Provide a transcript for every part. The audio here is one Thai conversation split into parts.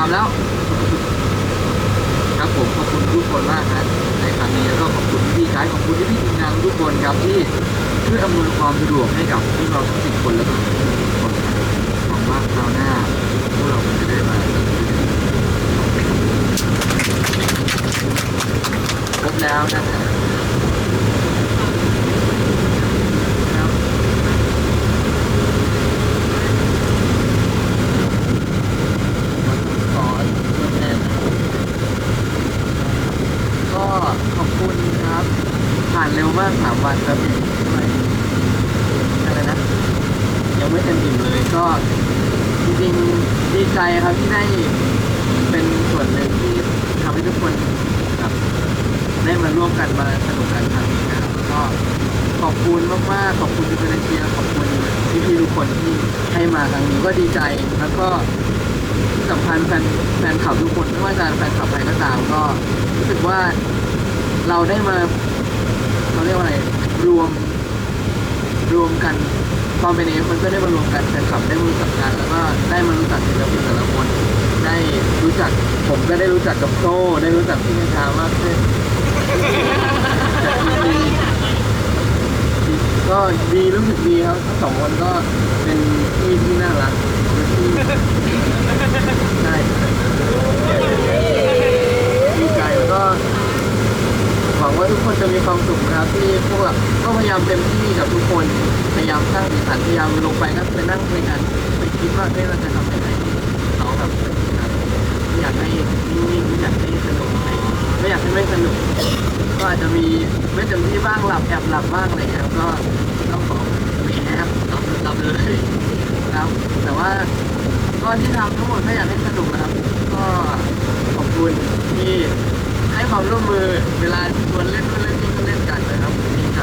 ามแล้ว ครับผมขอบคุณทุกคนมากครับในครั้งนี้แล้วก็ขอบคุณพี่กายขอบคุณที่พี่ทีมงานทุกคนครับที่ช่วยอำนวยความสะดวกให้กับพวกเราทั้งสิบคนแล้วก็ทุกคนหวังว่าคราวหน้าพวกเราจะได้มาครบแล้วนะครับขอตัวแทนนะครับ ก็ขอบคุณครับ ผ่านเร็วมากสามวันครับอะไรนะยังไม่เต็มอิ่มเลยก็จริงๆดีใจครับที่ได้เป็นส่วนหนึ่งที่ทำให้ทุกคนแบบได้มาร่วมกันมาสนุกกันครั้งนี้นะครับก็ขอบคุณมากๆขอบคุณที่เป็นเชียร์ขอบคุณพี่ๆทุกคนที่ให้มาครั้งนี้ก็ดีใจแล้วก็ที่สำคัญแฟนแฟนคลับทุกคนไม่ว่าจะแฟนคลับใครก็ตามก็รู้สึกว่าเราได้มา เราเรียกว่าอะไรรวม รวมกันความเป็นเอฟมันก็ได้มารวมกันแฟนคลับได้มารู้จักกันแล้วก็ได้มารู้จักศิลปินแต่ละคนได้รู้จักผมก็ได้รู้จักกับโซ่ได้รู้จักพี่เมธามากขึ้นจากทีก็ดีรู้สึกดีครับทั้งสองคนก็เป็นพี่ที่น่ารักเป็นพี่ใช่ดีใจแล้วก็ วังว่าทุกคนจะมีความสุขนะครับที่พวกเราก็พยายามเต็มที่กับทุกคนพยายามสร้างสีสันพยายามลงไปก็ไปนั่งคุยกันไปคิดว่าเฮ้ยเราจะทำยังไงเขาแบบไม่อยากให้นิ่งๆไม่อยากให้สนุกไม่อยากให้ไม่สนุกก็อาจจะมีไม่เต็มที่บ้างหลับแอบหลับบ้างอะไรเงี้ยครับก็ต้องขอไม่แอบหลับหลับเลยครับแต่ว่าก็ที่ทำทั้งหมดก็อยากให้สนุกนะครับ ก็ขอบคุณที่ ให้ความร่วมมือเวลาชวนเล่นก็เล่นนี่ก็เล่นกันนะครับดีใจ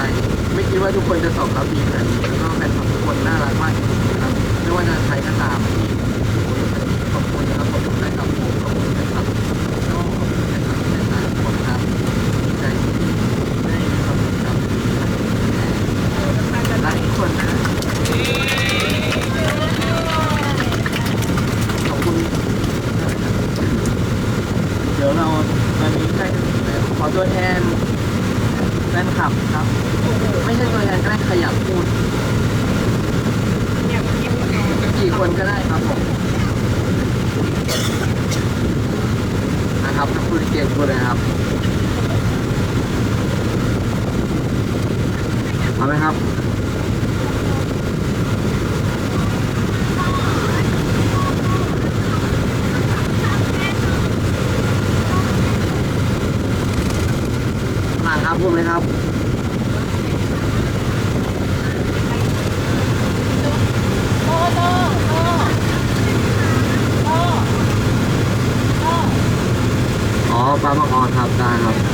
ไม่คิดว่าทุกคนจะตอบรับดีขนาดนี้แล้วก็แฟนคลับทุกคนน่ารักมากจริงๆนะครับไม่ว่าจะใครก็ตามที่ขอบคุณนะครับขอบคุณแฟนคลับผมขอบคุณแฟนคลับแล้วก็ขอบคุณแฟนคลับแฟนคลับทุกคนครับดีใจที่ได้มีความสุขกับรักทุกคนนะขอบคุณเดี๋ยวเรา ตอนนี้ใกล้ขอตัวแทนแฟนคลับครับ ไม่ใช่ตัวแทนก็ได้ขยับพูดกี่คนก็ได้ครับผมนะครับถ้าพูดเก่งพูดเลยครับเอาไหมครับ ครับพูดเลยครับโตโตโตโตโตอ๋อปลาหมออครับได้ครับ